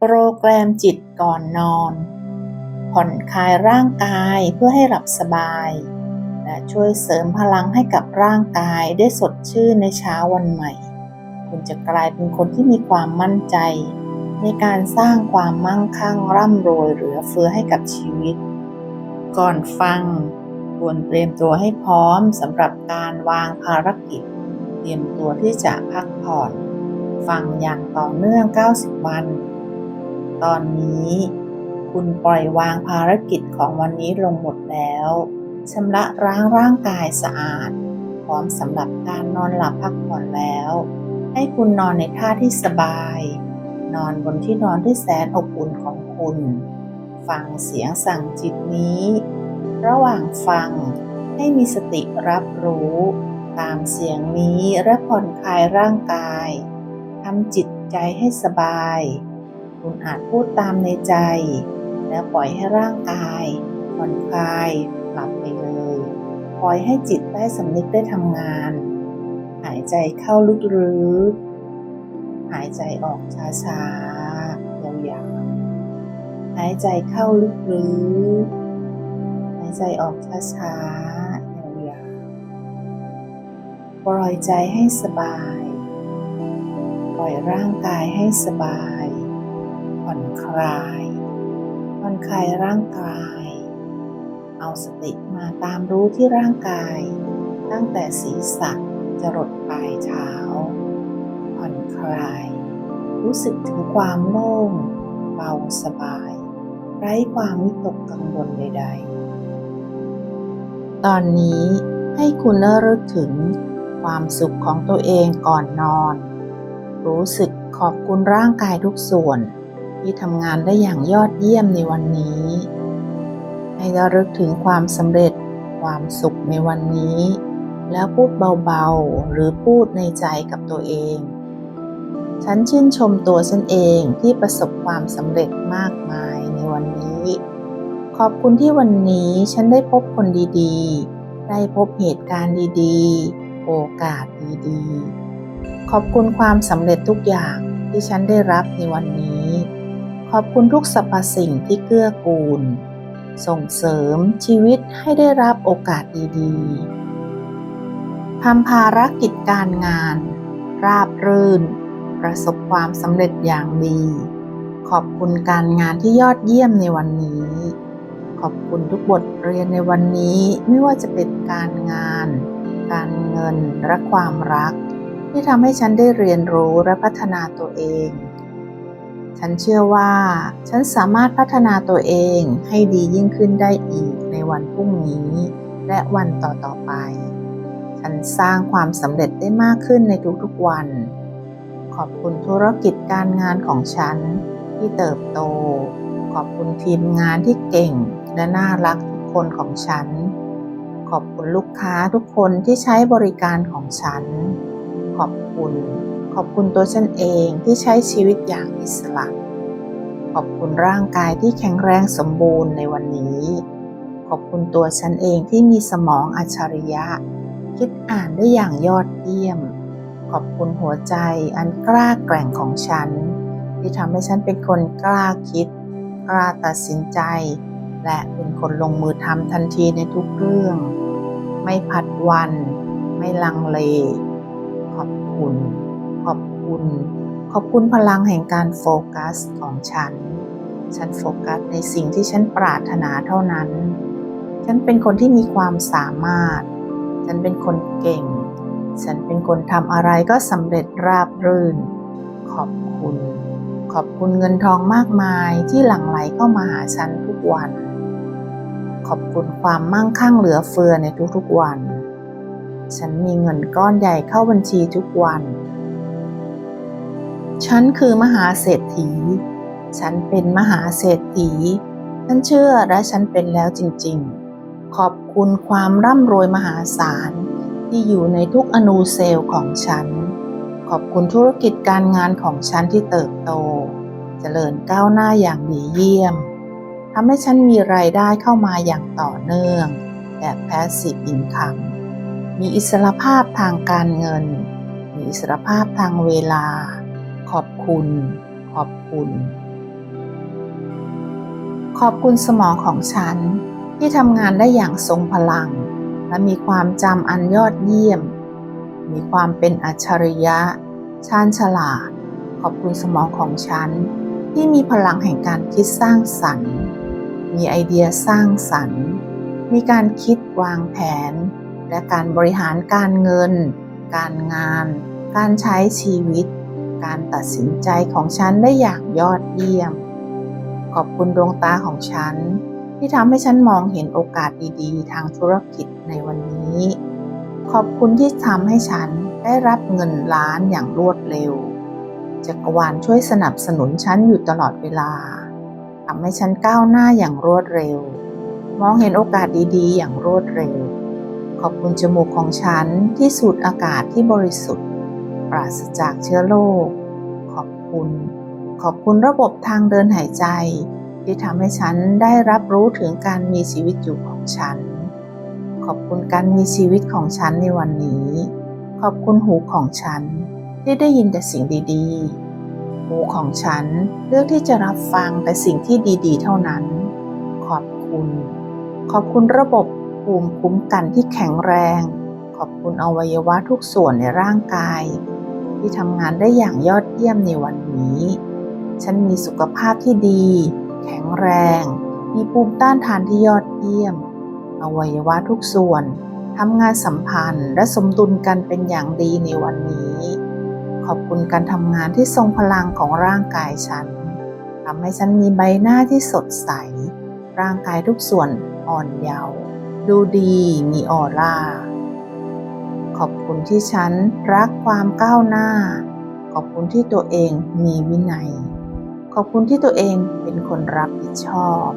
โปรแกรมจิตก่อนนอน ผ่อนคลายร่างกายเพื่อให้หลับสบาย และช่วยเสริมพลังให้กับร่างกายได้สดชื่นในเช้าวันใหม่ คุณจะกลายเป็นคนที่มีความมั่นใจ ในการสร้างความมั่งคั่งร่ำรวยเหลือเฟือให้กับชีวิต ก่อนฟังควรเตรียมตัวให้พร้อมสำหรับการวางภารกิจ เตรียมตัวที่จะพักผ่อน ฟังอย่างต่อเนื่อง 90 วัน ตอนนี้ คุณปล่อยวางภารกิจของวันนี้ลงหมดแล้วชำระล้างร่างกายสะอาด พร้อมสำหรับการนอนหลับพักผ่อนแล้ว ให้คุณนอนในท่าที่สบาย นอนบนที่นอนที่แสนอบอุ่นของคุณ ฟังเสียงสั่งจิตนี้ ระหว่างฟังให้มีสติรับรู้ ตามเสียงนี้และผ่อนคลายร่างกายทำจิตใจให้สบาย คุณอาจพูดตามในใจ แล้วปล่อยให้ร่างกายผ่อนคลายหลับไปเลย ปล่อยให้จิตใต้สำนึกได้ทำงาน หายใจเข้าลึกๆหายใจออกช้าๆยาวๆหายใจเข้าลึกๆหายใจออกช้าๆยาวๆปล่อยใจให้สบาย ปล่อยร่างกายให้สบาย ผ่อนคลาย ผ่อนคลายร่างกาย เอาสติมาตามรู้ที่ร่างกาย ตั้งแต่ศีรษะจรดปลายเท้า ผ่อนคลาย รู้สึกถึงความโล่ง เบาสบาย ไร้ความวิตกกังวลใด ๆ ตอนนี้ให้คุณระลึกถึงความสุขของตัวเองก่อนนอน รู้สึกขอบคุณร่างกายทุกส่วน ที่ทำงานได้อย่างยอดเยี่ยมในวันนี้ ให้ระลึกถึงความสำเร็จความสุขในวันนี้ แล้วพูดเบาๆ หรือพูดในใจกับตัวเอง ฉันชื่นชมตัวฉันเองที่ประสบความสำเร็จมากมายในวันนี้ ขอบคุณที่วันนี้ฉันได้พบคนดีๆ ได้พบเหตุการณ์ดีๆ โอกาสดีๆ ขอบคุณความสำเร็จทุกอย่างที่ฉันได้รับในวันนี้ ขอบคุณทุกสรรพสิ่งที่เกื้อกูล ส่งเสริมชีวิตให้ได้รับโอกาสดีๆทำภารกิจการงาน ราบรื่น ประสบความสำเร็จอย่างดี ขอบคุณการงานที่ยอดเยี่ยมในวันนี้ ขอบคุณทุกบทเรียนในวันนี้ไม่ว่าจะเป็นการงาน การเงินและความรัก ที่ทำให้ฉันได้เรียนรู้และพัฒนาตัวเอง ฉันเชื่อว่า ฉันสามารถพัฒนาตัวเองให้ดียิ่งขึ้นได้อีกในวันพรุ่งนี้ และวันต่อๆไป ฉันสร้างความสำเร็จได้มากขึ้นในทุกๆวัน ขอบคุณธุรกิจการงานของฉันที่เติบโต ขอบคุณทีมงานที่เก่งและน่ารักทุกคนของฉัน ขอบคุณลูกค้าทุกคนที่ใช้บริการของฉัน ขอบคุณ ขอบคุณตัวฉันเองที่ใช้ชีวิตอย่างอิสระ ขอบคุณร่างกายที่แข็งแรงสมบูรณ์ในวันนี้ ขอบคุณตัวฉันเองที่มีสมองอัจฉริยะ คิดอ่านได้อย่างยอดเยี่ยม ขอบคุณหัวใจอันกล้าแกร่งของฉัน ที่ทำให้ฉันเป็นคนกล้าคิด กล้าตัดสินใจ และเป็นคนลงมือทำทันทีในทุกเรื่อง ไม่ผัดวัน ไม่ลังเล ขอบคุณ คุณ ขอบคุณพลังแห่งการโฟกัสของฉัน ฉันโฟกัสในสิ่งที่ฉันปรารถนาเท่านั้น ฉันเป็นคนที่มีความสามารถ ฉันเป็นคนเก่ง ฉันเป็นคนทำอะไรก็สำเร็จราบรื่น ขอบคุณ ขอบคุณเงินทองมากมายที่หลั่งไหลเข้ามาหาฉันทุกวัน ขอบคุณความมั่งคั่งเหลือเฟือในทุกๆวันฉันมีเงินก้อนใหญ่เข้าบัญชีทุกวัน ฉันคือมหาเศรษฐี ฉันเป็นมหาเศรษฐี ฉันเชื่อและฉันเป็นแล้วจริงๆ ขอบคุณความร่ำรวยมหาศาลที่อยู่ในทุกอนูเซลล์ของฉัน ขอบคุณธุรกิจการงานของฉันที่เติบโตเจริญก้าวหน้าอย่างดีเยี่ยมทำให้ฉันมีรายได้เข้ามาอย่างต่อเนื่อง แบบ passive income มีอิสรภาพทางการเงิน มีอิสรภาพทางเวลา ขอบคุณ ขอบคุณ ขอบคุณสมองของฉันที่ทำงานได้อย่างทรงพลัง และมีความจำอันยอดเยี่ยม มีความเป็นอัจฉริยะ ชาญฉลาด ขอบคุณสมองของฉัน ที่มีพลังแห่งการคิดสร้างสรรค์ มีไอเดียสร้างสรรค์ มีการคิดวางแผน และการบริหารการเงิน การงาน การใช้ชีวิต การตัดสินใจของฉันได้อย่างยอดเยี่ยม ขอบคุณดวงตาของฉัน ที่ทำให้ฉันมองเห็นโอกาสดีๆ ทางธุรกิจในวันนี้ ขอบคุณที่ทำให้ฉันได้รับเงินล้านอย่างรวดเร็วจักรวาลช่วยสนับสนุนฉันอยู่ตลอดเวลาทำให้ฉันก้าวหน้าอย่างรวดเร็ว มองเห็นโอกาสดีๆ อย่างรวดเร็ว ขอบคุณจมูกของฉันที่สูดอากาศที่บริสุทธิ์ ปราศจากเชื้อโรค ขอบคุณ ขอบคุณระบบทางเดินหายใจ ที่ทำให้ฉันได้รับรู้ถึงการมีชีวิตอยู่ของฉัน ขอบคุณการมีชีวิตของฉันในวันนี้ ขอบคุณหูของฉันที่ได้ยินแต่สิ่งดีๆ หูของฉันเลือกที่จะรับฟังแต่สิ่งที่ดีๆ เท่านั้น ขอบคุณ ขอบคุณระบบภูมิคุ้มกันที่แข็งแรง ขอบคุณอวัยวะทุกส่วนในร่างกาย ที่ทำงานได้อย่างยอดเยี่ยมในวันนี้ ฉันมีสุขภาพที่ดี แข็งแรง มีภูมิต้านทานที่ยอดเยี่ยม อวัยวะทุกส่วนทำงานสัมพันธ์และสมดุลกันเป็นอย่างดีในวันนี้ ขอบคุณการทำงานที่ทรงพลังของร่างกายฉันทำให้ฉันมีใบหน้าที่สดใส ร่างกายทุกส่วนอ่อนเยาว์ดูดีมีออร่า ขอบคุณที่ฉันรักความก้าวหน้า ขอบคุณที่ตัวเองมีวินัย ขอบคุณที่ตัวเองเป็นคนรับผิดชอบ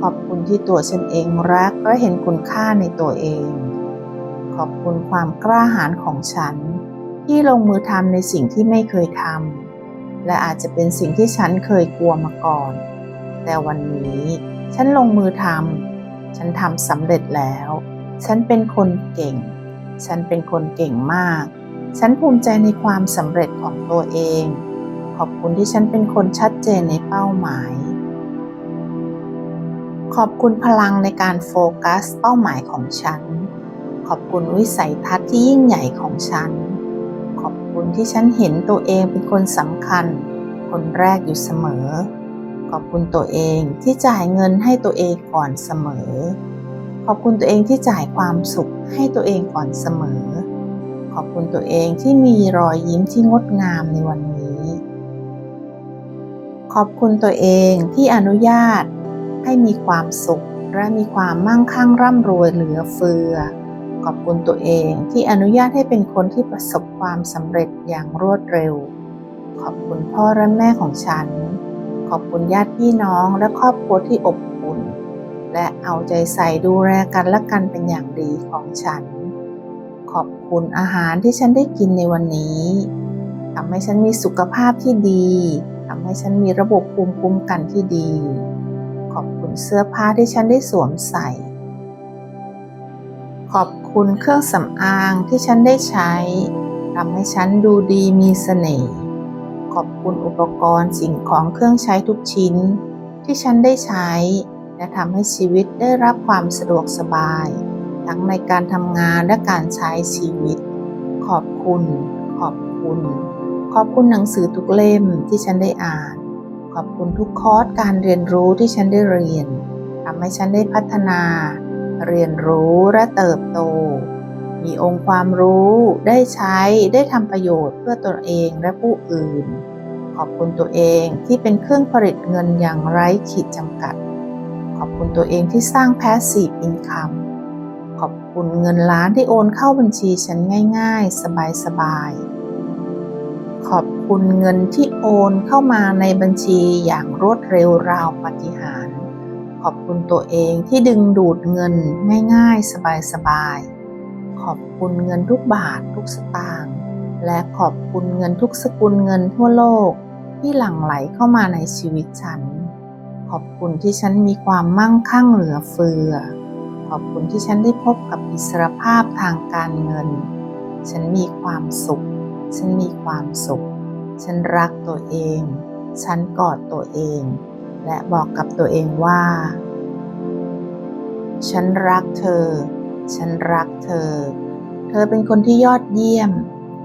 ขอบคุณที่ตัวฉันเองรักและเห็นคุณค่าในตัวเอง ขอบคุณความกล้าหาญของฉัน ที่ลงมือทำในสิ่งที่ไม่เคยทำและอาจจะเป็นสิ่งที่ฉันเคยกลัวมาก่อน แต่วันนี้ฉันลงมือทำฉันทำสำเร็จแล้ว ฉันเป็นคนเก่ง ฉันเป็นคนเก่งมาก ฉันภูมิใจในความสำเร็จของตัวเอง ขอบคุณที่ฉันเป็นคนชัดเจนในเป้าหมาย ขอบคุณพลังในการโฟกัสเป้าหมายของฉัน ขอบคุณวิสัยทัศน์ที่ยิ่งใหญ่ของฉัน ขอบคุณที่ฉันเห็นตัวเองเป็นคนสำคัญ คนแรกอยู่เสมอ ขอบคุณตัวเองที่จ่ายเงินให้ตัวเองก่อนเสมอ ขอบคุณตัวเองที่จ่ายความสุข ให้ตัวเองก่อนเสมอ ขอบคุณตัวเองที่มีรอยยิ้มที่งดงามในวันนี้ ขอบคุณตัวเองที่อนุญาตให้มีความสุขและมีความมั่งคั่งร่ำรวยเหลือเฟือ ขอบคุณตัวเองที่อนุญาตให้เป็นคนที่ประสบความสำเร็จอย่างรวดเร็ว ขอบคุณพ่อและแม่ของฉัน ขอบคุณญาติพี่น้องและครอบครัวที่อบอุ่น และเอาใจใส่ดูแลกันและกันเป็นอย่างดีของฉัน ขอบคุณอาหารที่ฉันได้กินในวันนี้ทำให้ฉันมีสุขภาพที่ดีทำให้ฉันมีระบบภูมิคุ้มกันที่ดี ขอบคุณเสื้อผ้าที่ฉันได้สวมใส่ ขอบคุณเครื่องสำอางที่ฉันได้ใช้ทำให้ฉันดูดีมีเสน่ห์ ขอบคุณอุปกรณ์สิ่งของเครื่องใช้ทุกชิ้นที่ฉันได้ใช้ และทำให้ชีวิตได้รับความสะดวกสบาย ทั้งในการทำงานและการใช้ชีวิต ขอบคุณ ขอบคุณ ขอบคุณหนังสือทุกเล่มที่ฉันได้อ่าน ขอบคุณทุกคอร์สการเรียนรู้ที่ฉันได้เรียนทำให้ฉันได้พัฒนา เรียนรู้และเติบโต มีองค์ความรู้ได้ใช้ได้ทำประโยชน์เพื่อตัวเองและผู้อื่น ขอบคุณตัวเองที่เป็นเครื่องผลิตเงินอย่างไร้ขีดจำกัด ขอบคุณตัวเองที่สร้างแพสซีฟอินคัมขอบคุณเงินล้านที่โอนเข้าบัญชีฉันง่าย ๆ สบายๆ ขอบคุณเงินที่โอนเข้ามาในบัญชีอย่างรวดเร็วราวปาฏิหาริย์ขอบคุณตัวเองที่ดึงดูดเงินง่าย ๆ สบายๆ ขอบคุณเงินทุกบาททุกสตางค์และขอบคุณเงินทุกสกุลเงินทั่วโลกที่หลั่งไหลเข้ามาในชีวิตฉัน ขอบคุณที่ฉันมีความมั่งคั่งเหลือเฟือ ขอบคุณที่ฉันได้พบกับอิสรภาพทางการเงิน ฉันมีความสุข ฉันมีความสุข ฉันรักตัวเอง ฉันกอดตัวเอง และบอกกับตัวเองว่า ฉันรักเธอ ฉันรักเธอ เธอเป็นคนที่ยอดเยี่ยม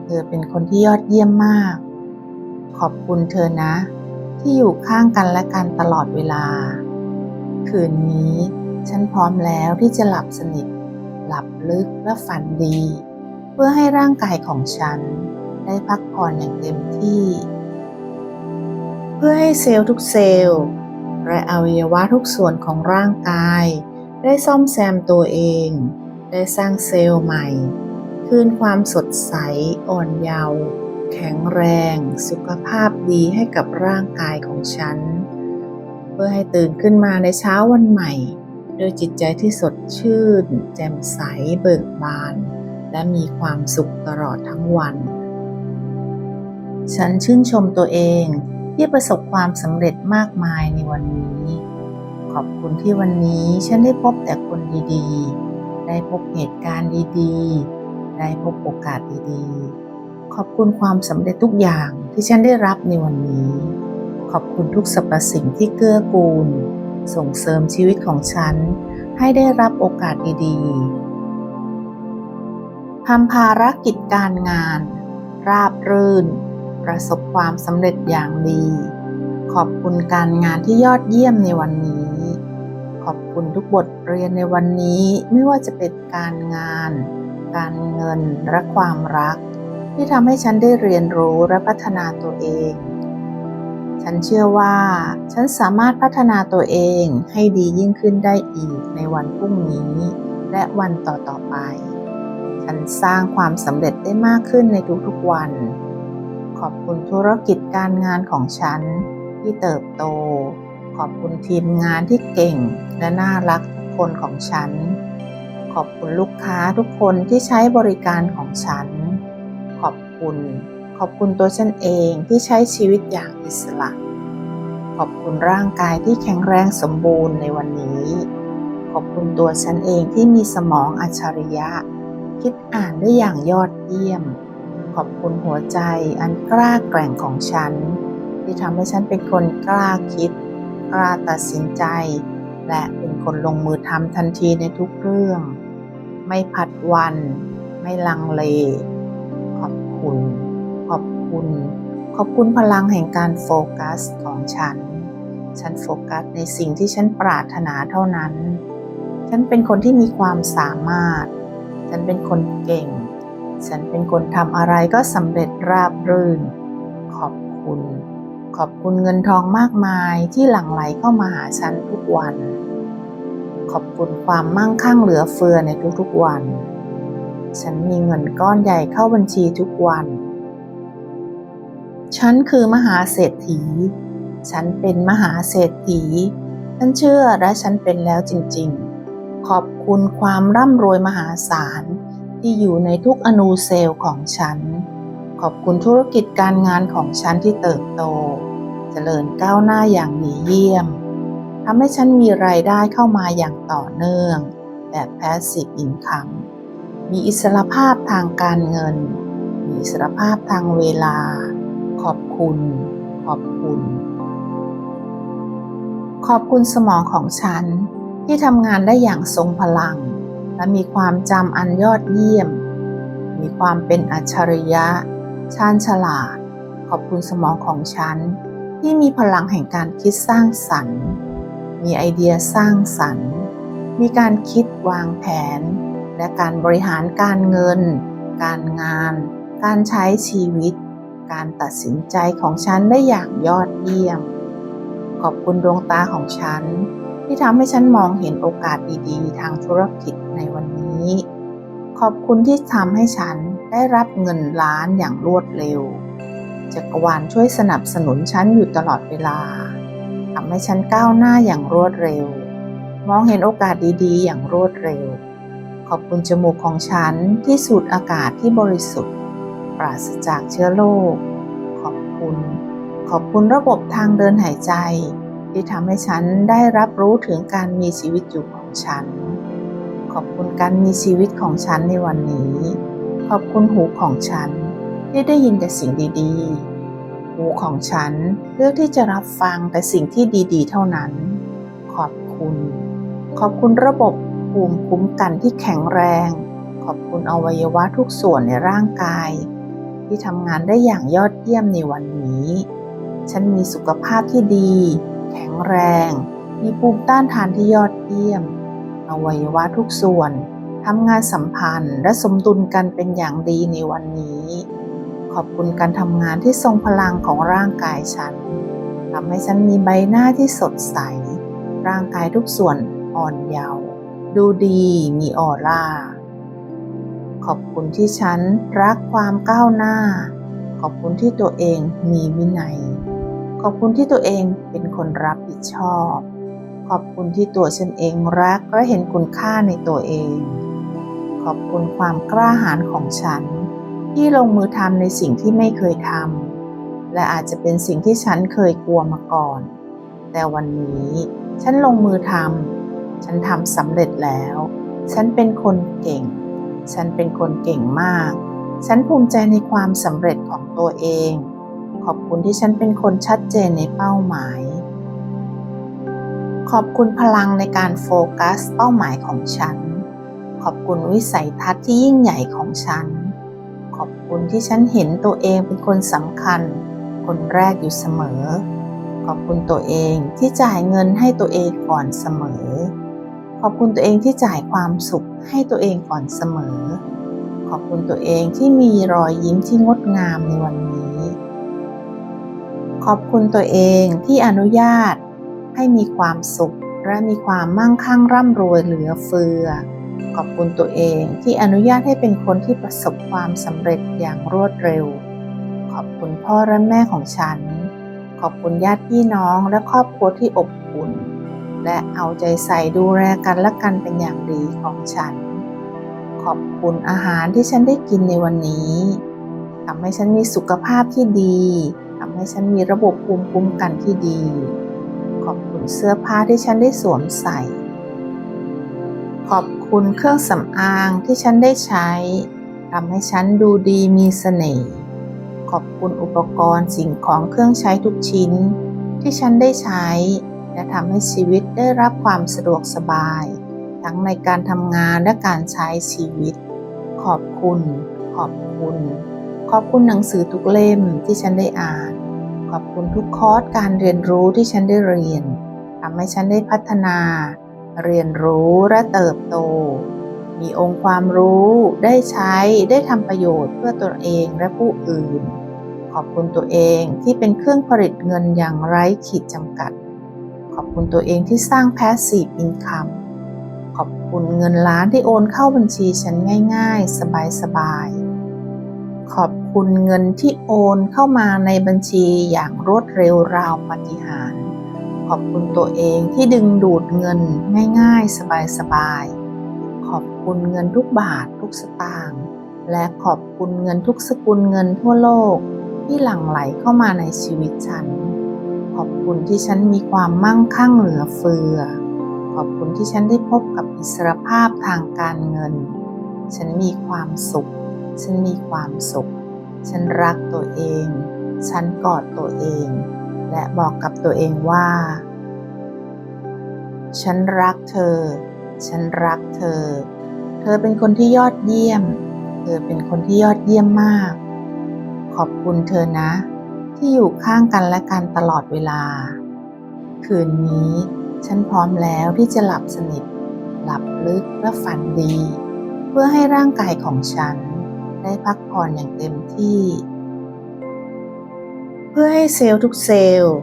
เธอเป็นคนที่ยอดเยี่ยมมาก ขอบคุณเธอนะ ที่อยู่ข้างกันและกันตลอดเวลา คืนนี้ฉันพร้อมแล้วที่จะหลับสนิท หลับลึกและฝันดี เพื่อให้ร่างกายของฉันได้พักผ่อนอย่างเต็มที่ เพื่อให้เซลล์ทุกเซลล์และอวัยวะทุกส่วนของร่างกาย ได้ซ่อมแซมตัวเอง ได้สร้างเซลล์ใหม่ คืนความสดใส อ่อนเยาว์แข็งแรง สุขภาพ ดีให้กับร่างกายของฉัน เพื่อให้ตื่นขึ้นมาในเช้าวันใหม่โดยจิตใจที่สดชื่น แจ่มใสเบิกบาน และมีความสุขตลอดทั้งวัน ฉันชื่นชมตัวเองที่ประสบความสำเร็จมากมายในวันนี้ ขอบคุณที่วันนี้ฉันได้พบแต่คนดีๆ ได้พบเหตุการณ์ดีๆ ได้พบโอกาสดีๆ ขอบคุณความสำเร็จทุกอย่างที่ฉันได้รับในวันนี้ ขอบคุณทุกสรรพสิ่งที่เกื้อกูล ส่งเสริมชีวิตของฉัน ให้ได้รับโอกาสดีๆทำภารกิจการงาน ราบรื่น ประสบความสำเร็จอย่างดี ขอบคุณการงานที่ยอดเยี่ยมในวันนี้ ขอบคุณทุกบทเรียนในวันนี้ไม่ว่าจะเป็นการงาน การเงินและความรัก ที่ทำให้ฉันได้เรียนรู้และพัฒนาตัวเอง ฉันเชื่อว่า ฉันสามารถพัฒนาตัวเองให้ดียิ่งขึ้นได้อีกในวันพรุ่งนี้ และวันต่อๆไป ฉันสร้างความสำเร็จได้มากขึ้นในทุกๆวัน ขอบคุณธุรกิจการงานของฉันที่เติบโต ขอบคุณทีมงานที่เก่งและน่ารักทุกคนของฉัน ขอบคุณลูกค้าทุกคนที่ใช้บริการของฉัน คุณ ขอบคุณตัวฉันเองที่ใช้ชีวิตอย่างอิสระ ขอบคุณร่างกายที่แข็งแรงสมบูรณ์ในวันนี้ ขอบคุณตัวฉันเองที่มีสมองอัจฉริยะ คิดอ่านได้อย่างยอดเยี่ยม ขอบคุณหัวใจอันกล้าแกร่งของฉัน ที่ทำให้ฉันเป็นคนกล้าคิด กล้าตัดสินใจ และเป็นคนลงมือทำทันทีในทุกเรื่อง ไม่ผัดวัน ไม่ลังเลขอบ คุณ ขอบคุณ ขอบคุณพลังแห่งการโฟกัสของฉัน ฉันโฟกัสในสิ่งที่ฉันปรารถนาเท่านั้น ฉันเป็นคนที่มีความสามารถ ฉันเป็นคนเก่ง ฉันเป็นคนทำอะไรก็สำเร็จราบรื่น ขอบคุณ ขอบคุณเงินทองมากมายที่หลั่งไหลเข้ามาหาฉันทุกวัน ขอบคุณความมั่งคั่งเหลือเฟือในทุกๆวัน ฉันมีเงินก้อนใหญ่เข้าบัญชีทุกวัน ฉันคือมหาเศรษฐี ฉันเป็นมหาเศรษฐี ฉันเชื่อและฉันเป็นแล้วจริงๆ ขอบคุณความร่ำรวยมหาศาลที่อยู่ในทุกอนูเซลล์ของฉัน ขอบคุณธุรกิจการงานของฉันที่เติบโต เจริญก้าวหน้าอย่างดีเยี่ยมทำให้ฉันมีรายได้เข้ามาอย่างต่อเนื่อง แบบ passive income มีอิสรภาพทางการเงิน มีอิสรภาพทางเวลา ขอบคุณ ขอบคุณ ขอบคุณสมองของฉันที่ทำงานได้อย่างทรงพลัง และมีความจำอันยอดเยี่ยม มีความเป็นอัจฉริยะ ชาญฉลาด ขอบคุณสมองของฉัน ที่มีพลังแห่งการคิดสร้างสรรค์ มีไอเดียสร้างสรรค์ มีการคิดวางแผน และการบริหารการเงิน การงาน การใช้ชีวิต การตัดสินใจของฉันได้อย่างยอดเยี่ยม ขอบคุณดวงตาของฉัน ที่ทำให้ฉันมองเห็นโอกาสดีๆ ทางธุรกิจในวันนี้ ขอบคุณที่ทำให้ฉันได้รับเงินล้านอย่างรวดเร็วจักรวาลช่วยสนับสนุนฉันอยู่ตลอดเวลาทำให้ฉันก้าวหน้าอย่างรวดเร็ว มองเห็นโอกาสดีๆ อย่างรวดเร็ว ขอบคุณจมูกของฉันที่สูดอากาศที่บริสุทธิ์ ปราศจากเชื้อโรค ขอบคุณ ขอบคุณระบบทางเดินหายใจ ที่ทำให้ฉันได้รับรู้ถึงการมีชีวิตอยู่ของฉัน ขอบคุณการมีชีวิตของฉันในวันนี้ ขอบคุณหูของฉันที่ได้ยินแต่สิ่งดีๆ หูของฉันเลือกที่จะรับฟังแต่สิ่งที่ดีๆ เท่านั้น ขอบคุณ ขอบคุณระบบ ภูมิคุ้มกันที่แข็งแรง ขอบคุณอวัยวะทุกส่วนในร่างกาย ที่ทำงานได้อย่างยอดเยี่ยมในวันนี้ ฉันมีสุขภาพที่ดี แข็งแรง มีภูมิต้านทานที่ยอดเยี่ยม อวัยวะทุกส่วนทำงานสัมพันธ์และสมดุลกันเป็นอย่างดีในวันนี้ ขอบคุณการทำงานที่ทรงพลังของร่างกายฉันทำให้ฉันมีใบหน้าที่สดใส ร่างกายทุกส่วนอ่อนเยาว์ ดูดีมีออร่า ขอบคุณที่ฉันรักความก้าวหน้า ขอบคุณที่ตัวเองมีวินัย ขอบคุณที่ตัวเองเป็นคนรับผิดชอบ ขอบคุณที่ตัวฉันเองรักและเห็นคุณค่าในตัวเอง ขอบคุณความกล้าหาญของฉัน ที่ลงมือทำในสิ่งที่ไม่เคยทำและอาจจะเป็นสิ่งที่ฉันเคยกลัวมาก่อน แต่วันนี้ฉันลงมือทำ ฉันทำสำเร็จแล้ว ฉันเป็นคนเก่ง ฉันเป็นคนเก่งมาก ฉันภูมิใจในความสำเร็จของตัวเอง ขอบคุณที่ฉันเป็นคนชัดเจนในเป้าหมาย ขอบคุณพลังในการโฟกัสเป้าหมายของฉัน ขอบคุณวิสัยทัศน์ที่ยิ่งใหญ่ของฉัน ขอบคุณที่ฉันเห็นตัวเองเป็นคนสำคัญ คนแรกอยู่เสมอขอบคุณตัวเองที่จ่ายเงินให้ตัวเองก่อนเสมอ ขอบคุณตัวเองที่จ่ายความสุขให้ตัวเองก่อนเสมอ ขอบคุณตัวเองที่มีรอยยิ้มที่งดงามในวันนี้ ขอบคุณตัวเองที่อนุญาตให้มีความสุขและมีความมั่งคั่งร่ำรวยเหลือเฟือ ขอบคุณตัวเองที่อนุญาตให้เป็นคนที่ประสบความสำเร็จอย่างรวดเร็ว ขอบคุณพ่อและแม่ของฉัน ขอบคุณญาติพี่น้องและครอบครัวที่อบอุ่น และเอาใจใส่ดูแลกันและกันเป็นอย่างดีของฉัน ขอบคุณอาหารที่ฉันได้กินในวันนี้ทำให้ฉันมีสุขภาพที่ดีทำให้ฉันมีระบบภูมิคุ้มกันที่ดี ขอบคุณเสื้อผ้าที่ฉันได้สวมใส่ ขอบคุณเครื่องสำอางที่ฉันได้ใช้ทำให้ฉันดูดีมีเสน่ห์ ขอบคุณอุปกรณ์สิ่งของเครื่องใช้ทุกชิ้นที่ฉันได้ใช้ และทำให้ชีวิตได้รับความสะดวกสบาย ทั้งในการทำงานและการใช้ชีวิต ขอบคุณ ขอบคุณ ขอบคุณหนังสือทุกเล่มที่ฉันได้อ่าน ขอบคุณทุกคอร์สการเรียนรู้ที่ฉันได้เรียนทำให้ฉันได้พัฒนา เรียนรู้และเติบโต มีองค์ความรู้ได้ใช้ได้ทำประโยชน์เพื่อตัวเองและผู้อื่น ขอบคุณตัวเองที่เป็นเครื่องผลิตเงินอย่างไร้ขีดจำกัด ขอบคุณตัวเองที่สร้าง Passive Income ขอบคุณเงินล้านที่โอนเข้าบัญชีฉันง่าย ๆ สบายๆ ขอบคุณเงินที่โอนเข้ามาในบัญชีอย่างรวดเร็วราวปาฏิหาริย์ขอบคุณตัวเองที่ดึงดูดเงินง่ายๆ สบายๆ ขอบคุณเงินทุกบาททุกสตางค์และขอบคุณเงินทุกสกุลเงินทั่วโลกที่หลั่งไหลเข้ามาในชีวิตฉัน อบคุณที่ฉันมีความมั่งคั่งเหลือเฟือ ขอบคุณที่ฉันได้พบกับอิสรภาพทางการเงิน ฉันมีความสุข ฉันมีความสุข ฉันรักตัวเอง ฉันกอดตัวเอง และบอกกับตัวเองว่า ฉันรักเธอ ฉันรักเธอ เธอเป็นคนที่ยอดเยี่ยม เธอเป็นคนที่ยอดเยี่ยมมาก ขอบคุณเธอนะ ที่อยู่ข้างกันและกันตลอดเวลา คืนนี้ ฉันพร้อมแล้วที่จะหลับสนิท หลับลึกและฝันดี เพื่อให้ร่างกายของฉัน ได้พักผ่อนอย่างเต็มที่ เพื่อให้เซลล์ทุกเซลล์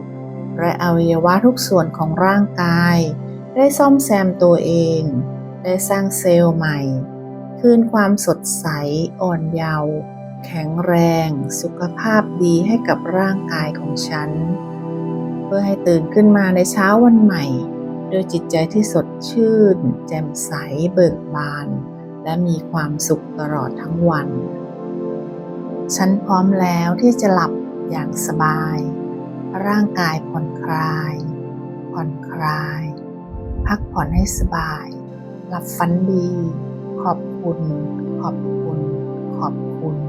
และอวัยวะทุกส่วนของร่างกาย ได้ซ่อมแซมตัวเอง ได้สร้างเซลล์ใหม่ คืนความสดใสอ่อนเยาว์ แข็งแรง สุขภาพดีให้กับร่างกายของฉัน เพื่อให้ตื่นขึ้นมาในเช้าวันใหม่โดยจิตใจที่สดชื่น แจ่มใสเบิกบาน และมีความสุขตลอดทั้งวัน ฉันพร้อมแล้วที่จะหลับอย่างสบาย ร่างกายผ่อนคลาย ผ่อนคลาย พักผ่อนให้สบาย หลับฝันดี ขอบคุณ ขอบคุณ ขอบคุณ